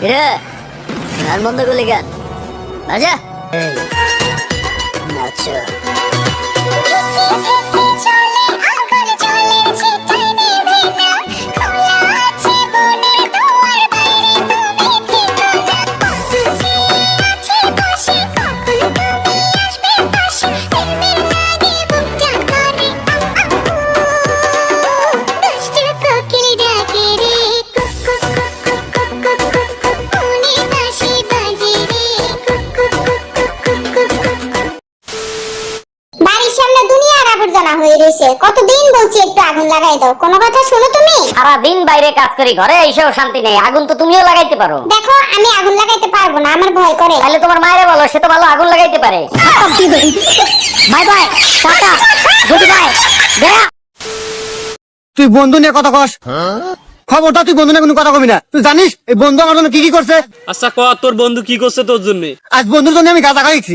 কিরে গান বন্ধ করলি গান আচ্ছা। নাচো হয়ে রয়েছে কতদিন বলছি একটু আগুন লাগাই দাও। কোনো কথা শোনো তুমি? সারা দিন বাইরে কাজ করি ঘরে এসেও শান্তি নেই। আগুন তো তুমিও লাগাইতে পারো। দেখো আমি আগুন লাগাইতে পারব না আমার ভয় করে। তাহলে তোমার মায়েরে বলো সে তো ভালো আগুন লাগাইতে পারে। Bye bye tata. Good bye. তুই বন্ধু নিয়ে কথা কস। খবরটা তুই বন্ধু নিয়ে কোনো কথা কবি না। তুই জানিস এই বন্ধু আমার জন্য কি কি করছে? আচ্ছা ক তোর বন্ধু কি করছে তোর জন্য? আজ বন্ধুর জন্য আমি গাঁজা খাইছি।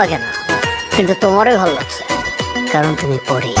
লাগে না কিন্তু তোমারই ভালো লাগছে কারণ তুমি পড়ি।